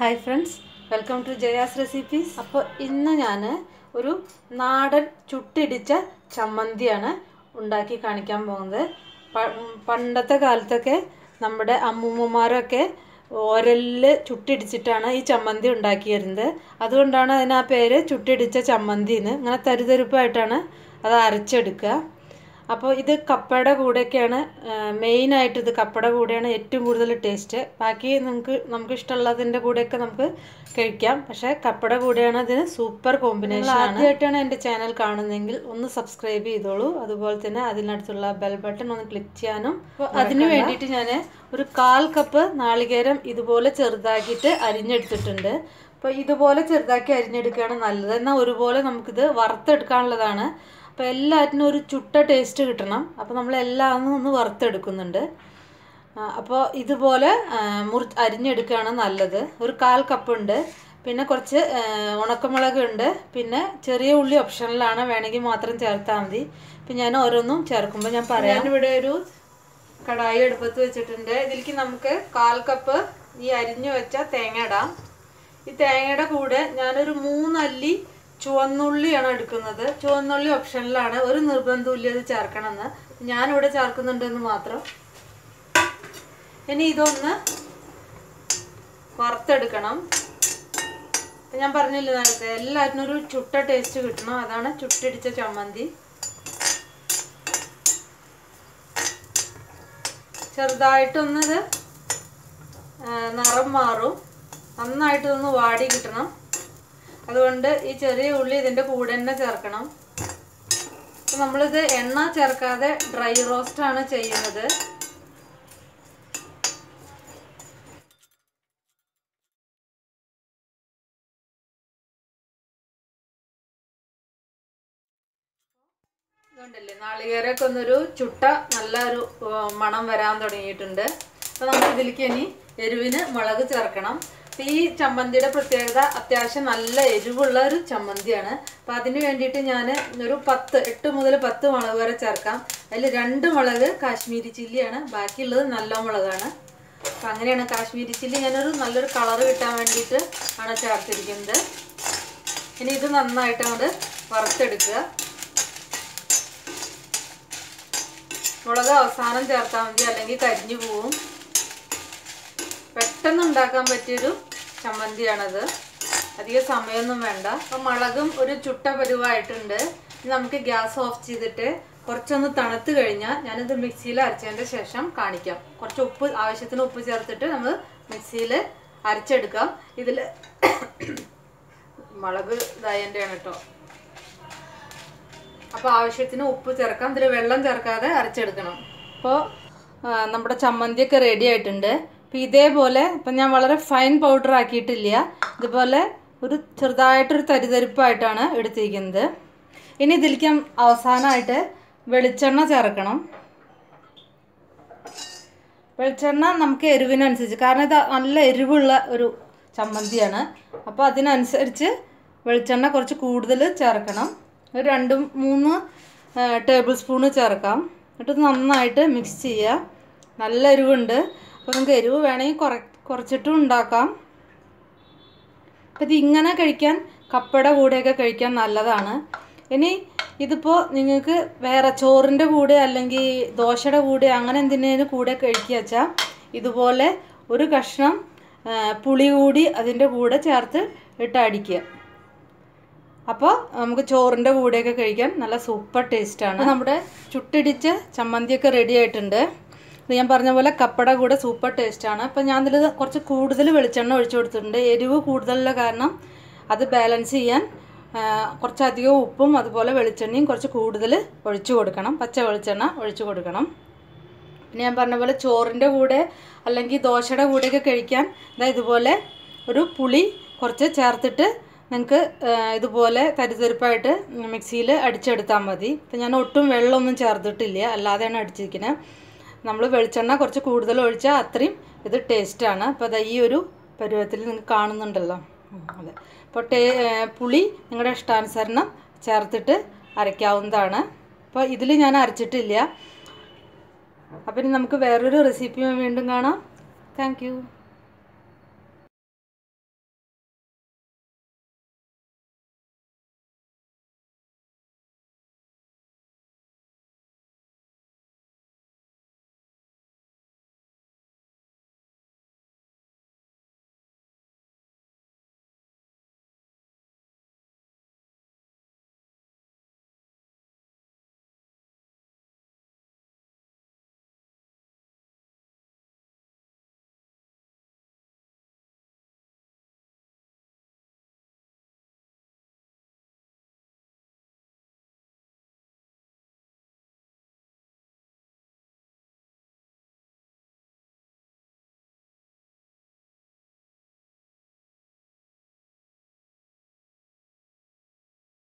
Hi friends welcome to Jaya's recipes അപ്പോൾ ഇന്ന് ഞാൻ ഒരു നാടൻ ചുട്ടിടിച്ച ചമ്മന്തിയാണ് ഉണ്ടാക്കി കാണിക്കാൻ പോകുന്നത്. പണ്ടത്തെ കാലത്തൊക്കെ നമ്മുടെ അമ്മൂമ്മമാരൊക്കെ ഓരൽ ചുട്ടിടിച്ചിട്ടാണ് ഈ ചമ്മന്തി ഉണ്ടാക്കിയിരുന്നത്. അതുകൊണ്ടാണ് അതിന് ആ പേര് ചുട്ടിടിച്ച ചമ്മന്തിന്ന്. ഇങ്ങനെ തരുതരുപ്പായിട്ടാണ് അത് അരച്ചെടുക്കുക. അപ്പോൾ ഇത് കപ്പയുടെ കൂടെയൊക്കെയാണ് മെയിനായിട്ട് ഇത് കപ്പയുടെ കൂടെയാണ് ഏറ്റവും കൂടുതൽ ടേസ്റ്റ് ബാക്കി നിങ്ങൾക്ക് നമുക്ക് ഇഷ്ടമുള്ളതിന്റെ കൂടെയൊക്കെ നമുക്ക് കഴിക്കാം. പക്ഷേ കപ്പയുടെ കൂടെയാണ് ഇതിന് സൂപ്പർ കോമ്പിനേഷൻ ആദ്യമായിട്ടാണ് എന്റെ ചാനൽ കാണുന്നതെങ്കിൽ ഒന്ന് സബ്സ്ക്രൈബ് ചെയ്തോളൂ. അതുപോലെ തന്നെ അതിനടുത്തുള്ള ബെൽ ബട്ടൺ ഒന്ന് ക്ലിക്ക് ചെയ്യാനും അപ്പോൾ അതിന് വേണ്ടിയിട്ട് ഞാൻ ഒരു കാൽ കപ്പ് നാളികേരം ഇതുപോലെ ചെറുതാക്കിയിട്ട് അരിഞ്ഞെടുത്തിട്ടുണ്ട്. അപ്പോൾ ഇതുപോലെ ചെറുതാക്കി അരിഞ്ഞെടുക്കുകയാണ് നല്ലത്. എന്നാൽ ഒരുപോലെ നമുക്കിത് വറുത്തെടുക്കാനുള്ളതാണ്. അപ്പോൾ എല്ലാറ്റിനും ഒരു ചുട്ട ടേസ്റ്റ് കിട്ടണം. അപ്പോൾ നമ്മൾ എല്ലാം ഒന്ന് വറുത്തെടുക്കുന്നുണ്ട്. അപ്പോൾ ഇതുപോലെ മുറി അരിഞ്ഞെടുക്കുകയാണ് നല്ലത്. ഒരു കാൽ കപ്പുണ്ട്. പിന്നെ കുറച്ച് ഉണക്കമുളകുണ്ട്. പിന്നെ ചെറിയ ഉള്ളി ഓപ്ഷനിലാണ് വേണമെങ്കിൽ മാത്രം ചേർത്താൽ മതി. ഇപ്പം ഞാൻ ഓരോന്നും ചേർക്കുമ്പോൾ ഞാൻ പറയാം. ഇവിടെ ഒരു കടായി എടുപ്പത്ത് വെച്ചിട്ടുണ്ട്. ഇതിലേക്ക് നമുക്ക് കാൽ കപ്പ് ഈ അരിഞ്ഞു വെച്ച തേങ്ങ ഇടാം. ഈ തേങ്ങയുടെ കൂടെ ഞാനൊരു മൂന്നല്ലി ചുവന്നുള്ളിയാണ് എടുക്കുന്നത്. ചുവന്നുള്ളി ഓപ്ഷനിലാണ് ഒരു നിർബന്ധമില്ല ഇത് ചേർക്കണമെന്ന്. ഞാനിവിടെ ചേർക്കുന്നുണ്ടെന്ന് മാത്രം. ഇനി ഇതൊന്ന് വറുത്തെടുക്കണം. ഞാൻ പറഞ്ഞില്ല നേരത്തെ എല്ലാറ്റിനും ഒരു ചുട്ട ടേസ്റ്റ് കിട്ടണം. അതാണ് ചുട്ടിടിച്ച ചമ്മന്തി. ചെറുതായിട്ടൊന്നത് നിറം മാറും. നന്നായിട്ടൊന്ന് വാടി കിട്ടണം. അതുകൊണ്ട് ഈ ചെറിയ ഉള്ളി ഇതിന്റെ കൂടെ തന്നെ ചേർക്കണം. നമ്മളിത് എണ്ണ ചേർക്കാതെ ഡ്രൈ റോസ്റ്റ് ആണ് ചെയ്യുന്നത്. ഇതുണ്ടല്ലേ നാളികേരമൊക്കെ ഒന്നൊരു ചുട്ട നല്ല ഒരു മണം വരാൻ തുടങ്ങിയിട്ടുണ്ട്. അപ്പോൾ നമുക്ക് ഇതിലേക്ക് ഇനി എരിവിന് മുളക് ചേർക്കണം. ഈ ചമ്മന്തിയുടെ പ്രത്യേകത അത്യാവശ്യം നല്ല എരിവുള്ള ഒരു ചമ്മന്തിയാണ്. അപ്പം അതിന് വേണ്ടിയിട്ട് ഞാൻ ഒരു പത്ത് എട്ട് മുതൽ പത്ത് മുളക് വരെ ചേർക്കാം. അതിൽ രണ്ട് മുളക് കാശ്മീരി ചില്ലിയാണ്. ബാക്കിയുള്ളത് നല്ല മുളകാണ്. അപ്പം അങ്ങനെയാണ് കാശ്മീരി ചില്ലി ഞാനൊരു നല്ലൊരു കളർ കിട്ടാൻ വേണ്ടിയിട്ട് ആണ് ചേർത്തിരിക്കുന്നത്. ഇനി ഇത് നന്നായിട്ട് അങ്ങോട്ട് വറുത്തെടുക്കുക. മുളക് അവസാനം ചേർത്താൽ മതി അല്ലെങ്കിൽ കരിഞ്ഞു പോവും. പെട്ടെന്ന് ഉണ്ടാക്കാൻ പറ്റിയൊരു ചമ്മന്തിയാണത്. അധികം സമയമൊന്നും വേണ്ട. അപ്പം മുളകും ഒരു ചുട്ട പരുവായിട്ടുണ്ട്. നമുക്ക് ഗ്യാസ് ഓഫ് ചെയ്തിട്ട് കുറച്ചൊന്ന് തണുത്ത് കഴിഞ്ഞാൽ ഞാനിത് മിക്സിയിൽ അരച്ചതിന്റെ ശേഷം കാണിക്കാം. കുറച്ച് ഉപ്പ് ആവശ്യത്തിന് ഉപ്പ് ചേർത്തിട്ട് നമ്മൾ മിക്സിയിൽ അരച്ചെടുക്കാം. ഇതിൽ മുളക് ഇതായതിന്റെയാണ് കേട്ടോ. അപ്പോൾ ആവശ്യത്തിന് ഉപ്പ് ചേർക്കാം. ഇതിൽ വെള്ളം ചേർക്കാതെ അരച്ചെടുക്കണം. അപ്പോൾ നമ്മുടെ ചമ്മന്തിയൊക്കെ റെഡി ആയിട്ടുണ്ട്. അപ്പോൾ ഇതേപോലെ ഇപ്പം ഞാൻ വളരെ ഫൈൻ പൗഡർ ആക്കിയിട്ടില്ല. ഇതുപോലെ ഒരു ചെറുതായിട്ടൊരു തരിതരിപ്പായിട്ടാണ് എടുത്തിരിക്കുന്നത്. ഇനി ഇതിലേക്ക് അവസാനമായിട്ട് വെളിച്ചെണ്ണ ചേർക്കണം. വെളിച്ചെണ്ണ നമുക്ക് എരിവിനനുസരിച്ച് കാരണം ഇത് നല്ല എരിവുള്ള ഒരു ചമ്മന്തിയാണ്. അപ്പോൾ അതിനനുസരിച്ച് വെളിച്ചെണ്ണ കുറച്ച് കൂടുതൽ ചേർക്കണം. ഒരു രണ്ട് മൂന്ന് ടേബിൾ സ്പൂണ് ചേർക്കാം. എന്നിട്ട് നന്നായിട്ട് മിക്സ് ചെയ്യുക. നല്ല എരിവുണ്ട്. അപ്പോൾ നമുക്ക് എരിവ് വേണമെങ്കിൽ കുറ കുറച്ചിട്ടും ഉണ്ടാക്കാം. അപ്പോൾ ഇത് ഇങ്ങനെ കഴിക്കാൻ കപ്പയുടെ കൂടെയൊക്കെ കഴിക്കാൻ നല്ലതാണ്. ഇനി ഇതിപ്പോൾ നിങ്ങൾക്ക് വേറെ ചോറിന്റെ കൂടെ അല്ലെങ്കിൽ ദോശയുടെ കൂടെ അങ്ങനെ എന്തിനേലും കൂടെ കഴിക്കുക വെച്ചാൽ ഇതുപോലെ ഒരു കഷ്ണം പുളി കൂടി അതിന്റെ കൂടെ ചേർത്ത് ഇട്ട് അടിക്കുക. അപ്പോൾ നമുക്ക് ചോറിന്റെ കൂടെയൊക്കെ കഴിക്കാൻ നല്ല സൂപ്പർ ടേസ്റ്റാണ്. നമ്മുടെ ചുട്ടിടിച്ച ചമ്മന്തിയൊക്കെ റെഡി ആയിട്ടുണ്ട്. ഞാൻ പറഞ്ഞ പോലെ കപ്പട കൂടെ സൂപ്പർ ടേസ്റ്റാണ് അപ്പോൾ ഞാൻ ഇതിൽ കുറച്ച് കൂടുതൽ വെളിച്ചെണ്ണ ഒഴിച്ചു കൊടുത്തിട്ടുണ്ട്. എരിവ് കൂടുതലുള്ള കാരണം അത് ബാലൻസ് ചെയ്യാൻ കുറച്ചധികം ഉപ്പും അതുപോലെ വെളിച്ചെണ്ണയും കുറച്ച് കൂടുതൽ ഒഴിച്ചു കൊടുക്കണം. പച്ച വെളിച്ചെണ്ണ ഒഴിച്ചു കൊടുക്കണം. പിന്നെ ഞാൻ പറഞ്ഞ പോലെ ചോറിന്റെ കൂടെ അല്ലെങ്കിൽ ദോശയുടെ കൂടെയൊക്കെ കഴിക്കാൻ ഇതാ ഇതുപോലെ ഒരു പുളി കുറച്ച് ചേർത്തിട്ട് നിങ്ങൾക്ക് ഇതുപോലെ തരിതരിപ്പായിട്ട് മിക്സിയിൽ അടിച്ചെടുത്താൽ മതി. ഇപ്പം ഞാൻ ഒട്ടും വെള്ളമൊന്നും ചേർത്തിട്ടില്ല. അല്ലാതെയാണ് അടിച്ചിരിക്കുന്നത് നമ്മൾ വെളിച്ചെണ്ണ കുറച്ച് കൂടുതൽ ഒഴിച്ചാൽ അത്രയും ഇത് ടേസ്റ്റാണ് അപ്പോൾ അത് ഈ ഒരു പരുവത്തിൽ നിങ്ങൾക്ക് കാണുന്നുണ്ടല്ലോ. അതെ. അപ്പോൾ ടേ പുളി നിങ്ങളുടെ ഇഷ്ടാനുസരണം ചേർത്തിട്ട് അരയ്ക്കാവുന്നതാണ്. അപ്പോൾ ഇതിൽ ഞാൻ അരച്ചിട്ടില്ല. അപ്പം നമുക്ക് വേറൊരു റെസിപ്പിയും വീണ്ടും കാണാം. താങ്ക്